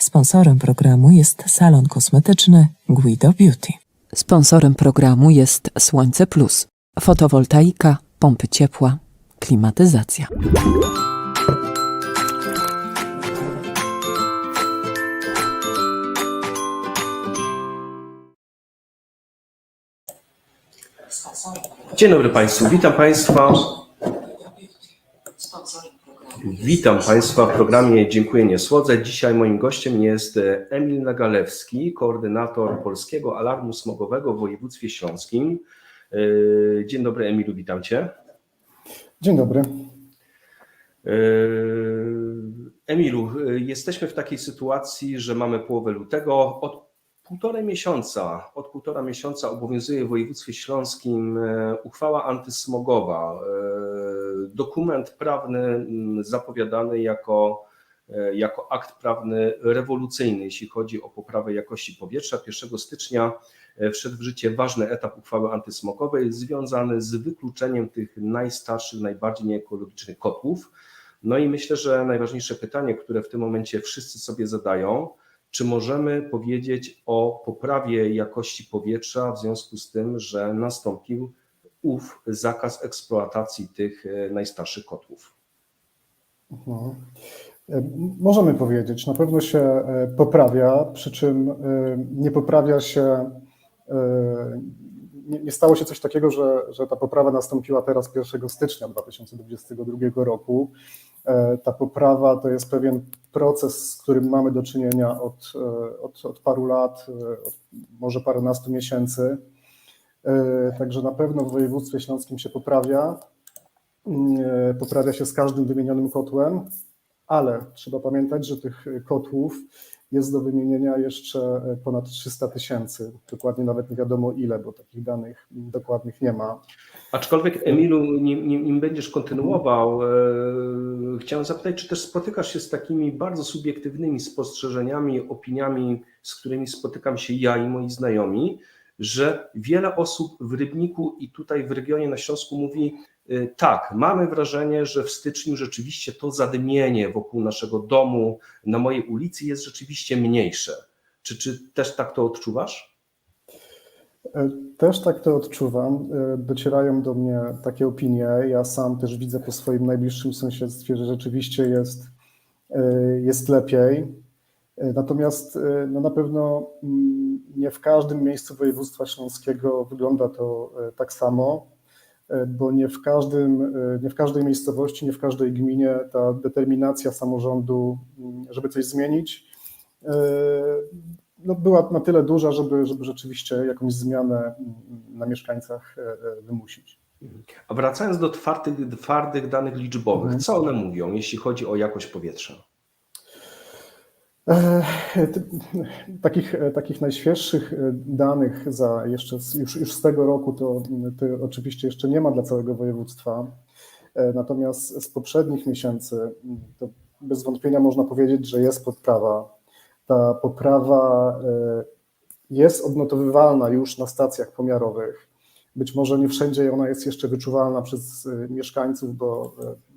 Sponsorem programu jest salon kosmetyczny Guido Beauty. Sponsorem programu jest Słońce Plus, fotowoltaika, pompy ciepła, klimatyzacja. Dzień dobry Państwu, witam Państwa. Witam Państwa w programie Dziękuję Nie Słodzę. Dzisiaj moim gościem jest e, Emil Nagalewski, koordynator Polskiego Alarmu Smogowego w województwie śląskim. E, Dzień dobry Emilu, witam Cię. Dzień dobry. E, Emilu, jesteśmy w takiej sytuacji, że mamy połowę lutego. Od półtorej miesiąca, od półtora miesiąca obowiązuje w województwie śląskim uchwała antysmogowa. Dokument prawny m, zapowiadany jako, e, jako akt prawny rewolucyjny, jeśli chodzi o poprawę jakości powietrza. 1 stycznia e, wszedł w życie ważny etap uchwały antysmogowej związany z wykluczeniem tych najstarszych, najbardziej nieekologicznych kotłów. No i myślę, że najważniejsze pytanie, które w tym momencie wszyscy sobie zadają, czy możemy powiedzieć o poprawie jakości powietrza w związku z tym, że nastąpił ów zakaz eksploatacji tych e, najstarszych kotłów? No. E, Możemy powiedzieć, na pewno się e, poprawia, przy czym nie poprawia się, nie, stało się coś takiego, że, że ta poprawa nastąpiła teraz 1 stycznia 2022 roku. Ta poprawa to jest pewien proces, z którym mamy do czynienia od, od, od paru lat, od może parunastu miesięcy. E, Także na pewno w województwie śląskim się poprawia. E, Poprawia się z każdym wymienionym kotłem, ale trzeba pamiętać, że tych kotłów jest do wymienienia jeszcze e, ponad 300 tysięcy. Dokładnie nawet nie wiadomo ile, bo takich danych dokładnych nie ma. Aczkolwiek, Emilu, nim, nim, będziesz kontynuował, e, chciałem zapytać, czy też spotykasz się z takimi bardzo subiektywnymi spostrzeżeniami, opiniami, z którymi spotykam się ja i moi znajomi, że wiele osób w Rybniku i tutaj w regionie na Śląsku mówi, e, tak, mamy wrażenie, że w styczniu rzeczywiście to zadmienie wokół naszego domu, na mojej ulicy jest rzeczywiście mniejsze. Czy, czy też tak to odczuwasz? E, Też tak to odczuwam. E, Docierają do mnie takie opinie. Ja sam też widzę po swoim najbliższym sąsiedztwie, że rzeczywiście jest, e, jest lepiej. E, Natomiast e, no na pewno mm, nie w każdym miejscu województwa śląskiego wygląda to e, tak samo, bo nie w, każdym, nie w każdej miejscowości, nie w każdej gminie ta determinacja samorządu, mm, żeby coś zmienić, no była na tyle duża, żeby, żeby rzeczywiście jakąś zmianę mm, na mieszkańcach wymusić. A wracając do twardych, twardych danych liczbowych, Mhm. co one mówią, jeśli chodzi o jakość powietrza? E, Takich, e, takich najświeższych e, danych za jeszcze już, już z tego roku to, to oczywiście jeszcze nie ma dla całego województwa. Natomiast z poprzednich miesięcy to bez wątpienia można powiedzieć, że jest poprawa. Ta poprawa jest odnotowywalna już na stacjach pomiarowych. Być może nie wszędzie ona jest jeszcze wyczuwalna przez mieszkańców, bo,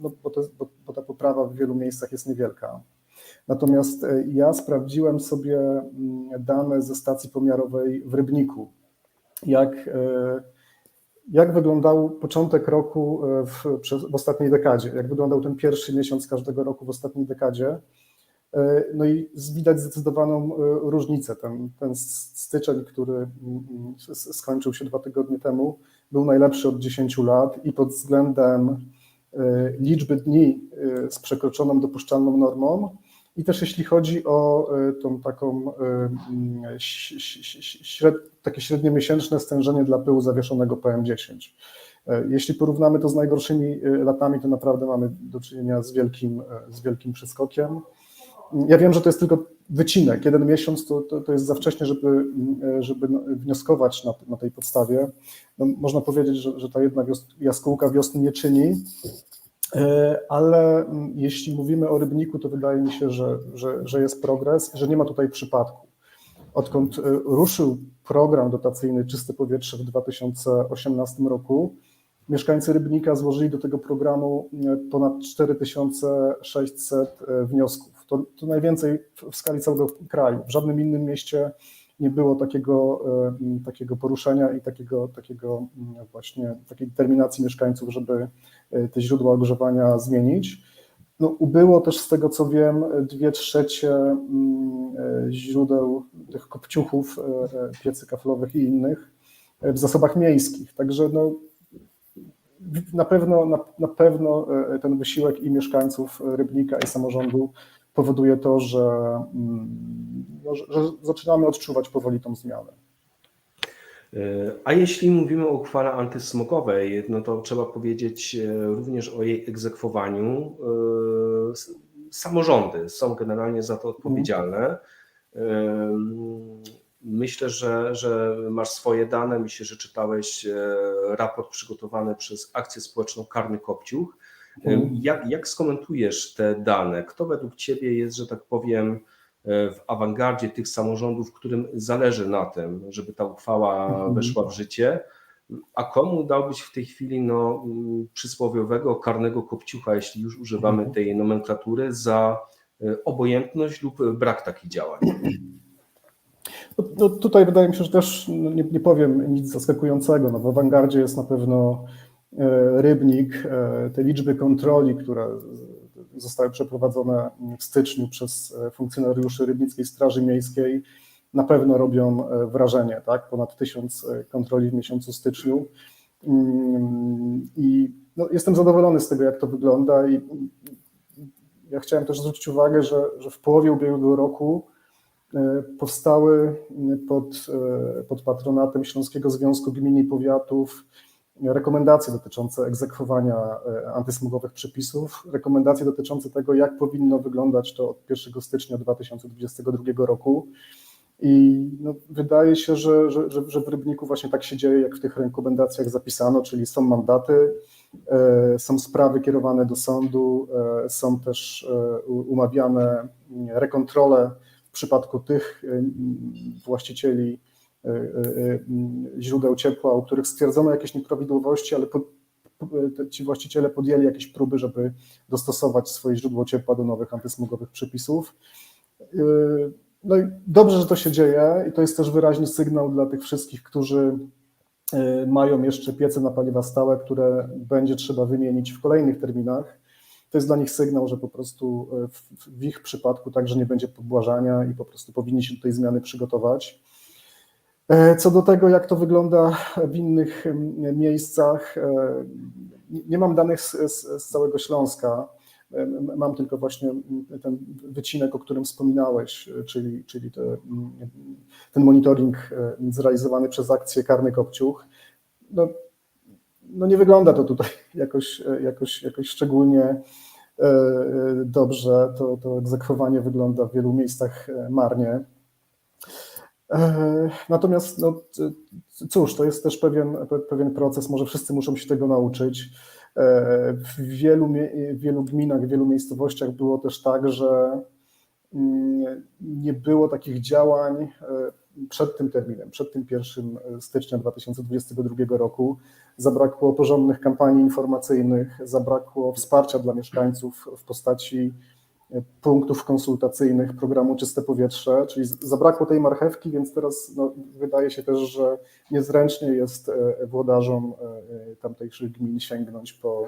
no, bo, to, bo, bo ta poprawa w wielu miejscach jest niewielka. Natomiast e, ja sprawdziłem sobie mm, dane ze stacji pomiarowej w Rybniku. Jak, e, jak wyglądał początek roku e, w, w ostatniej dekadzie, jak wyglądał ten pierwszy miesiąc każdego roku w ostatniej dekadzie. No i widać zdecydowaną różnicę. Ten, ten styczeń, który mm, skończył się dwa tygodnie temu, był najlepszy od 10 lat i pod względem liczby dni z przekroczoną dopuszczalną normą, i też jeśli chodzi o e, tą taką e, mm, śred, takie średniomiesięczne stężenie dla pyłu zawieszonego PM10. E, Jeśli porównamy to z najgorszymi latami, to naprawdę mamy do czynienia z wielkim, z wielkim przeskokiem. Ja wiem, że to jest tylko wycinek. Jeden miesiąc to, to, to jest za wcześnie, żeby, mm, żeby no, wnioskować na, na tej podstawie. No, można powiedzieć, że, że ta jedna wios, jaskółka wiosny nie czyni, ale mm, jeśli mówimy o rybniku, to wydaje mi się, że, że, że jest progres, że nie ma tutaj przypadku. Odkąd e, ruszył program dotacyjny Czyste Powietrze w 2018 roku, mieszkańcy Rybnika złożyli do tego programu e, ponad 4600 e, wniosków. To, to najwięcej w, skali całego kraju. W żadnym innym mieście nie było takiego, e, takiego poruszenia i takiego, takiego właśnie takiej determinacji mieszkańców, żeby e, te źródła ogrzewania zmienić. No, ubyło też z tego co wiem dwie trzecie mm, e, źródeł tych kopciuchów, e, piecy kaflowych i innych w zasobach miejskich. Także no, na pewno, na, na pewno ten wysiłek i mieszkańców Rybnika i samorządu powoduje to, że, mm, no, że zaczynamy odczuwać powoli tą zmianę. E, A jeśli mówimy o uchwale antysmogowej, no to trzeba powiedzieć e, również o jej egzekwowaniu. E, Samorządy są generalnie za to odpowiedzialne. Myślę, że, że masz swoje dane. Myślę, że czytałeś raport przygotowany przez Akcję Społeczną Karny Kopciuch. Mhm. Jak, jak skomentujesz te dane? Kto według Ciebie jest, że tak powiem, w awangardzie tych samorządów, którym zależy na tym, żeby ta uchwała Mhm. weszła w życie, a komu dałbyś w tej chwili no, przysłowiowego karnego kopciucha, jeśli już używamy Mhm. tej nomenklatury, za e, obojętność lub brak takich działań? No, tutaj wydaje mi się, że też no, nie, nie powiem nic zaskakującego. No, w awangardzie jest na pewno e, rybnik. E, te liczby kontroli, które zostały przeprowadzone w styczniu przez e, funkcjonariuszy Rybnickiej Straży Miejskiej, na pewno robią e, wrażenie. Tak? Ponad tysiąc e, kontroli w miesiącu styczniu. Mm, I no, jestem zadowolony z tego, jak to wygląda. I ja chciałem też zwrócić uwagę, że, że w połowie ubiegłego roku powstały pod, pod patronatem Śląskiego Związku Gmin i Powiatów rekomendacje dotyczące egzekwowania e, antysmogowych przepisów, rekomendacje dotyczące tego, jak powinno wyglądać to od 1 stycznia 2022 roku. I no, wydaje się, że, że, że, w Rybniku właśnie tak się dzieje, jak w tych rekomendacjach zapisano, czyli są mandaty, e, są sprawy kierowane do sądu, e, są też umawiane rekontrole w przypadku tych właścicieli źródeł ciepła, u których stwierdzono jakieś nieprawidłowości, ale po, ci właściciele podjęli jakieś próby, żeby dostosować swoje źródło ciepła do nowych antysmogowych przepisów. No i dobrze, że to się dzieje i to jest też wyraźny sygnał dla tych wszystkich, którzy mają jeszcze piece na paliwa stałe, które będzie trzeba wymienić w kolejnych terminach. To jest dla nich sygnał, że po prostu w, w ich przypadku także nie będzie pobłażania i po prostu powinni się do tej zmiany przygotować. E, Co do tego, jak to wygląda w innych miejscach, e, nie- mam danych z, z, całego Śląska. Em, Mam tylko właśnie ten wycinek, o którym wspominałeś, e, czyli, czyli te, ten monitoring e, zrealizowany przez akcję Karny Kopciuch. No, no nie wygląda to tutaj jakoś, e, jakoś, jakoś szczególnie e, e, dobrze. To, to egzekwowanie wygląda w wielu miejscach e, marnie. E, Natomiast, no, cóż, to jest też pewien, pe- pewien proces, może wszyscy muszą się tego nauczyć. E, W wielu, w wielu gminach, w wielu miejscowościach było też tak, że mm, nie było takich działań e, przed tym terminem, przed tym 1 stycznia 2022 roku. Zabrakło porządnych kampanii informacyjnych, zabrakło wsparcia dla mieszkańców w postaci punktów konsultacyjnych programu Czyste Powietrze, czyli zabrakło tej marchewki, więc teraz no, wydaje się też, że niezręcznie jest e, włodarzom e, e, tamtejszych gmin sięgnąć po,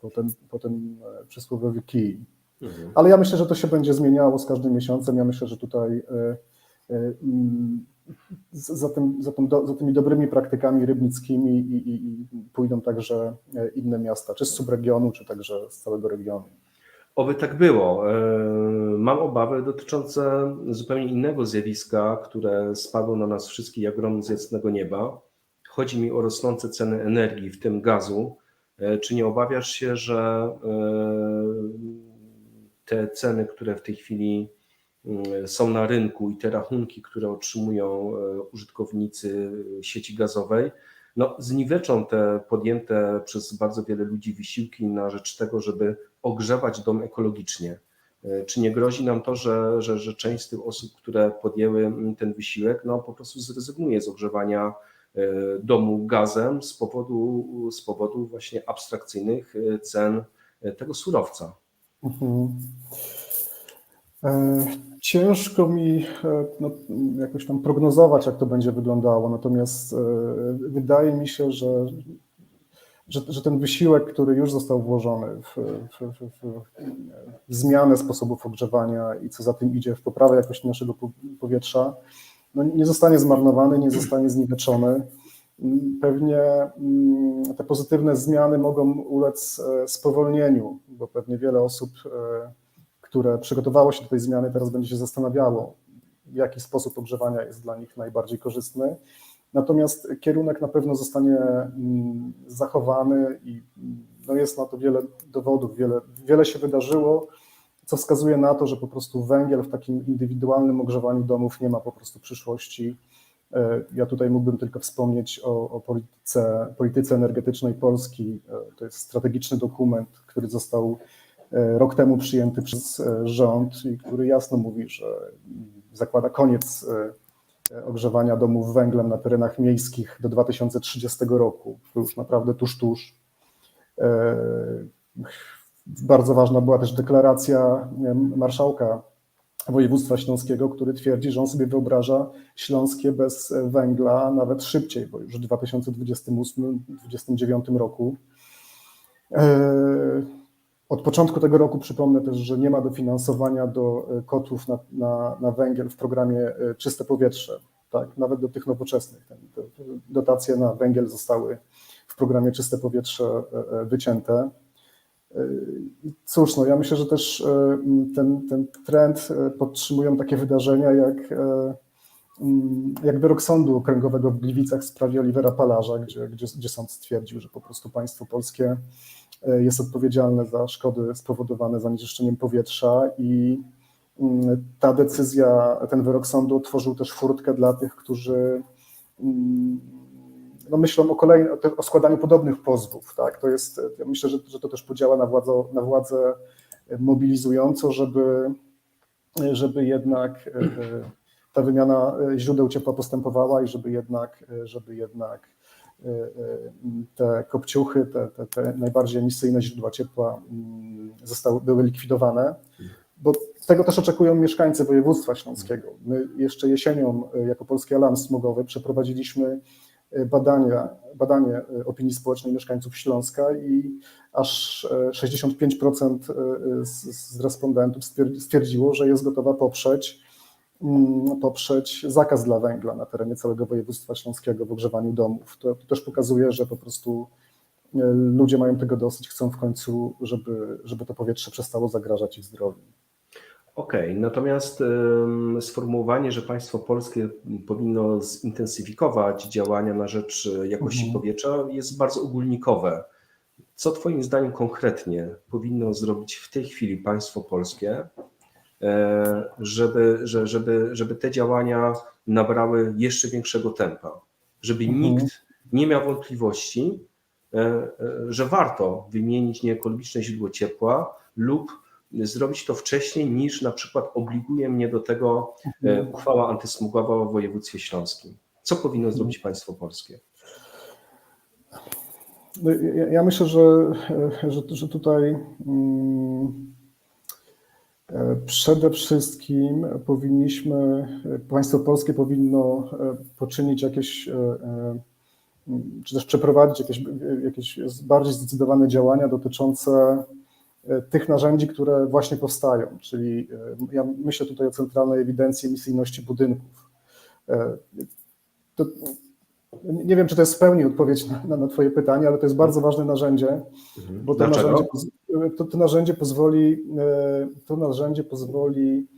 po, ten, po ten przysłowiowy kij. Mhm. Ale ja myślę, że to się będzie zmieniało z każdym miesiącem. Ja myślę, że tutaj za, tym, za, do, za tymi dobrymi praktykami rybnickimi i, i, i pójdą także inne miasta, czy z subregionu, czy także z całego regionu. Oby tak było. E, Mam obawy dotyczące zupełnie innego zjawiska, które spadło na nas wszystkich jak grom z jasnego nieba. Chodzi mi o rosnące ceny energii, w tym gazu. E, Czy nie obawiasz się, że e, te ceny, które w tej chwili mm, są na rynku i te rachunki, które otrzymują użytkownicy sieci gazowej, no, zniweczą te podjęte przez bardzo wiele ludzi wysiłki na rzecz tego, żeby ogrzewać dom ekologicznie. E, Czy nie grozi nam to, że, że, że część z tych osób, które podjęły ten wysiłek, no po prostu zrezygnuje z ogrzewania e, domu gazem z powodu, z powodu właśnie abstrakcyjnych e, cen tego surowca? Mhm. Ciężko mi no, jakoś tam prognozować, jak to będzie wyglądało, natomiast wydaje mi się, że, że, że ten wysiłek, który już został włożony w, w, w, w, w zmianę sposobów ogrzewania i co za tym idzie, w poprawę jakości naszego po- powietrza, no, nie zostanie zmarnowany, nie zostanie zniweczony. Pewnie mm, te pozytywne zmiany mogą ulec e, spowolnieniu, bo pewnie wiele osób, e, które przygotowało się do tej zmiany, teraz będzie się zastanawiało, jaki sposób ogrzewania jest dla nich najbardziej korzystny. Natomiast kierunek na pewno zostanie mm, zachowany i no jest na to wiele dowodów, wiele, wiele się wydarzyło, co wskazuje na to, że po prostu węgiel w takim indywidualnym ogrzewaniu domów nie ma po prostu przyszłości. E, Ja tutaj mógłbym tylko wspomnieć o, o polityce, polityce energetycznej Polski. E, To jest strategiczny dokument, który został e, rok temu przyjęty przez rząd i który jasno mówi, że zakłada koniec ogrzewania domów węglem na terenach miejskich do 2030 roku. To już naprawdę tuż, tuż. E, Bardzo ważna była też deklaracja marszałka województwa śląskiego, który twierdzi, że on sobie wyobraża Śląskie bez węgla nawet szybciej, bo już w 2028-2029 roku. Od początku tego roku przypomnę też, że nie ma dofinansowania do e, kotłów na, na, na węgiel w programie e, Czyste Powietrze, tak, nawet do tych nowoczesnych. Dotacje na węgiel zostały w programie Czyste Powietrze e, wycięte. Cóż, no ja myślę, że też ten, ten trend podtrzymują takie wydarzenia jak, mm, jak wyrok Sądu Okręgowego w Gliwicach w sprawie Olivera Palarza, gdzie, gdzie, gdzie sąd stwierdził, że po prostu państwo polskie e, jest odpowiedzialne za szkody spowodowane zanieczyszczeniem powietrza i mm, ta decyzja, ten wyrok sądu otworzył też furtkę dla tych, którzy mm, no myślą o, kolej, o, składaniu podobnych pozwów. Tak? To jest, ja myślę, że, że to też podziała na władzę, na władzę mobilizująco, żeby, żeby jednak e, e, ta wymiana e, źródeł ciepła postępowała i żeby jednak, e, żeby jednak e, te kopciuchy, te, te, te najbardziej emisyjne źródła ciepła mm, zostały, były likwidowane. Bo tego też oczekują mieszkańcy województwa śląskiego. My jeszcze jesienią jako Polski Alarm Smogowy przeprowadziliśmy badania, badanie opinii społecznej mieszkańców Śląska i aż e, 65% e, z, z respondentów stwierdzi- stwierdziło, że jest gotowa poprzeć, poprzeć zakaz dla węgla na terenie całego województwa śląskiego w ogrzewaniu domów. To, to też pokazuje, że po prostu e, ludzie mają tego dosyć, chcą w końcu, żeby, żeby to powietrze przestało zagrażać ich zdrowiu. Okej, natomiast em, sformułowanie, że państwo polskie powinno zintensyfikować działania na rzecz jakości Mhm. powietrza jest bardzo ogólnikowe. Co Twoim zdaniem konkretnie powinno zrobić w tej chwili państwo polskie, żeby, że- żeby, żeby te działania nabrały jeszcze większego tempa? Żeby Mhm. nikt nie miał wątpliwości, e, e, że warto wymienić nieekologiczne źródło ciepła lub zrobić to wcześniej niż na przykład obliguje mnie do tego e, uchwała antysmogowa w województwie śląskim. Co powinno zrobić państwo polskie? No, Ja, myślę, że, że, że tutaj mm, e, przede wszystkim powinniśmy, państwo polskie powinno e, poczynić jakieś, e, e, czy też przeprowadzić jakieś, jakieś bardziej zdecydowane działania dotyczące tych narzędzi, które właśnie powstają. Czyli ja myślę tutaj o centralnej ewidencji emisyjności budynków. To, nie wiem, czy to jest w pełni odpowiedź na, na, na Twoje pytanie, ale to jest bardzo ważne narzędzie, bo to Dlaczego? narzędzie, to, to narzędzie pozwoli, e, to narzędzie pozwoli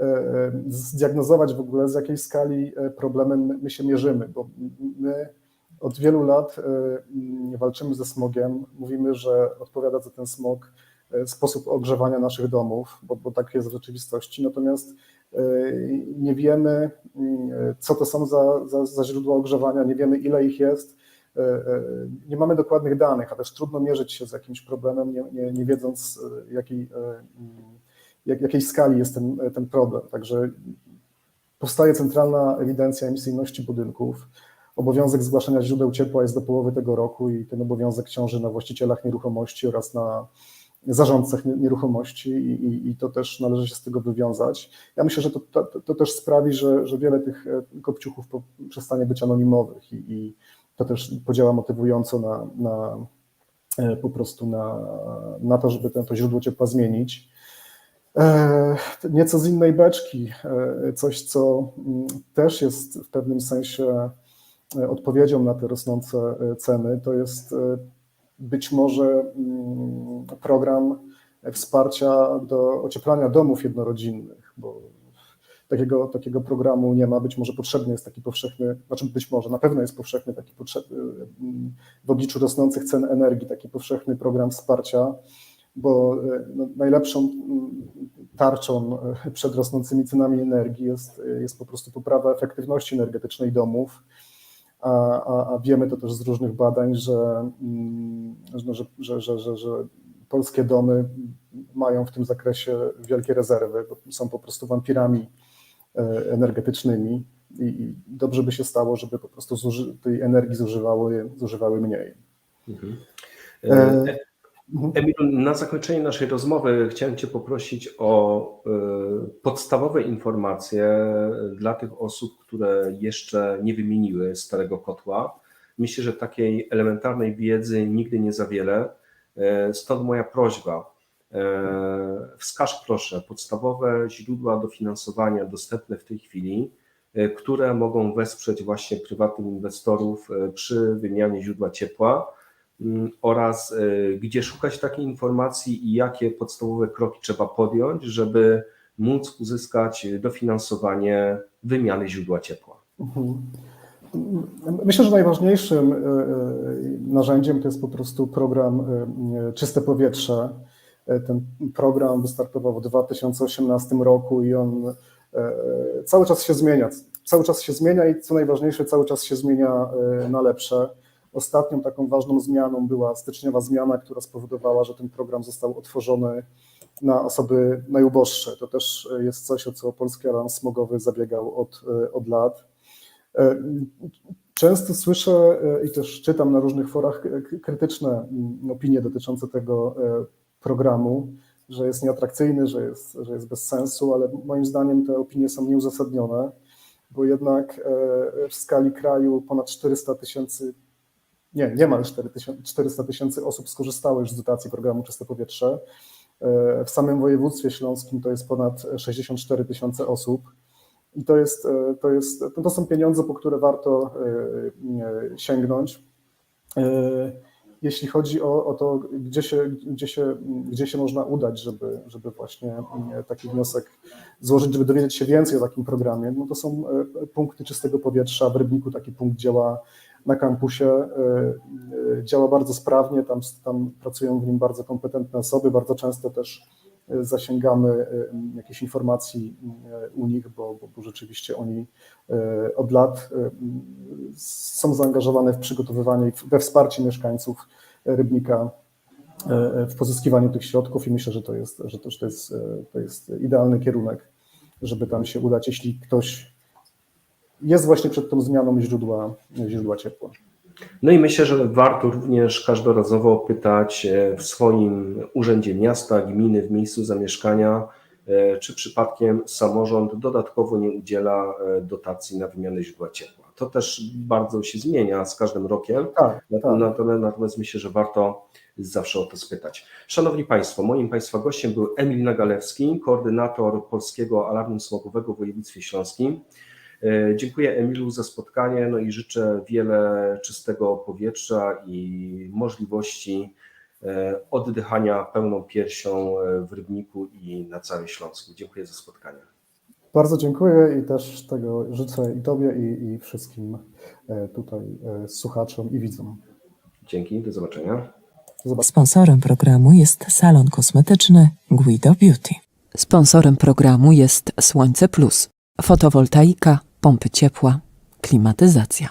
e, zdiagnozować w ogóle z jakiej skali e, problemem my się mierzymy, bo my od wielu lat walczymy ze smogiem, mówimy, że odpowiada za ten smog sposób ogrzewania naszych domów, bo, bo tak jest w rzeczywistości, natomiast nie wiemy, m, co to są za, za, za źródła ogrzewania, nie wiemy ile ich jest, e, nie mamy dokładnych danych, a też trudno mierzyć się z jakimś problemem, nie, nie, nie wiedząc jakiej, jak, jakiej skali jest ten, ten problem. Także powstaje centralna ewidencja emisyjności budynków. Obowiązek zgłaszania źródeł ciepła jest do połowy tego roku i ten obowiązek ciąży na właścicielach nieruchomości oraz na, zarządcach nie- nieruchomości i, i, i to też należy się z tego wywiązać. Ja myślę, że to, to, to też sprawi, że, że wiele tych e, kopciuchów przestanie być anonimowych i, i to też podziała motywująco na, na e, po prostu na, na to, żeby ten, to źródło ciepła zmienić. E, Nieco z innej beczki, coś co mm, też jest w pewnym sensie odpowiedzią na te rosnące ceny, to jest być może mm, program wsparcia do ocieplania domów jednorodzinnych, bo takiego, takiego programu nie ma. Być może potrzebny jest taki powszechny, znaczy być może, na pewno jest powszechny taki potrzebny w obliczu rosnących cen energii, taki powszechny program wsparcia, bo no, najlepszą mm, tarczą e, przed rosnącymi cenami energii jest, jest po prostu poprawa efektywności energetycznej domów. A, a, a wiemy to też z różnych badań, że, mm, że, że, że, że, że, że polskie domy mają w tym zakresie wielkie rezerwy, bo są po prostu wampirami e, energetycznymi i, i dobrze by się stało, żeby po prostu tej energii zużywały, zużywały mniej. Mhm. E, E, Mhm. Emilu, na zakończenie naszej rozmowy chciałem Cię poprosić o e, podstawowe informacje dla tych osób, które jeszcze nie wymieniły starego kotła. Myślę, że takiej elementarnej wiedzy nigdy nie za wiele. E, Stąd moja prośba. E, Wskaż proszę podstawowe źródła dofinansowania dostępne w tej chwili, e, które mogą wesprzeć właśnie prywatnych inwestorów e, przy wymianie źródła ciepła oraz e, gdzie szukać takiej informacji i jakie podstawowe kroki trzeba podjąć, żeby móc uzyskać dofinansowanie wymiany źródła ciepła. Mhm. Myślę, że najważniejszym e, e, narzędziem to jest po prostu program Czyste Powietrze. Ten program wystartował w 2018 roku i on cały czas się zmienia. Cały czas się zmienia i co najważniejsze, cały czas się zmienia na lepsze. Ostatnią taką ważną zmianą była styczniowa zmiana, która spowodowała, że ten program został otworzony na osoby najuboższe. To też jest coś, o co Polski Alarm Smogowy zabiegał od, od lat. E, Często słyszę e, i też czytam na różnych forach krytyczne mm, opinie dotyczące tego e, programu, że jest nieatrakcyjny, że jest, że jest bez sensu, ale moim zdaniem te opinie są nieuzasadnione, bo jednak e, w skali kraju ponad 400 tysięcy, nie, niemal 400 tysięcy osób skorzystało już z dotacji programu Czyste Powietrze. E, W samym województwie śląskim to jest ponad 64 tysiące osób. I to jest, e, to jest, to są pieniądze, po które warto e, sięgnąć. Jeśli chodzi o, o to, gdzie się, gdzie, się, gdzie się można udać, żeby, żeby właśnie taki wniosek złożyć, żeby dowiedzieć się więcej o takim programie, no to są punkty czystego powietrza. W Rybniku taki punkt działa na kampusie, e, e, działa bardzo sprawnie, tam, tam pracują w nim bardzo kompetentne osoby, bardzo często też e, zasięgamy jakichś informacji u nich, bo, bo, bo rzeczywiście oni od lat są zaangażowane w przygotowywanie we wsparcie mieszkańców Rybnika w pozyskiwaniu tych środków i myślę, że to jest, że też to jest, to jest idealny kierunek, żeby tam się udać, jeśli ktoś jest właśnie przed tą zmianą źródła, źródła ciepła. No i myślę, że warto również każdorazowo pytać e, w swoim urzędzie miasta, gminy, w miejscu zamieszkania, e, czy przypadkiem samorząd dodatkowo nie udziela e, dotacji na wymianę źródła ciepła. To też bardzo się zmienia z każdym rokiem. Tak, tak. Natomiast, natomiast myślę, że warto zawsze o to spytać. Szanowni Państwo, moim Państwa gościem był Emil Nagalewski, koordynator Polskiego Alarmu Smogowego w województwie śląskim. E, Dziękuję Emilu za spotkanie, no i życzę wiele czystego powietrza i możliwości e, oddychania pełną piersią e, w Rybniku i na całym Śląsku. Dziękuję za spotkanie. Bardzo dziękuję i też tego życzę i Tobie, i, i wszystkim tutaj słuchaczom i widzom. Dzięki, do zobaczenia. Do zobaczenia. Sponsorem programu jest salon kosmetyczny Guido Beauty. Sponsorem programu jest Słońce Plus, fotowoltaika, pompy ciepła, klimatyzacja.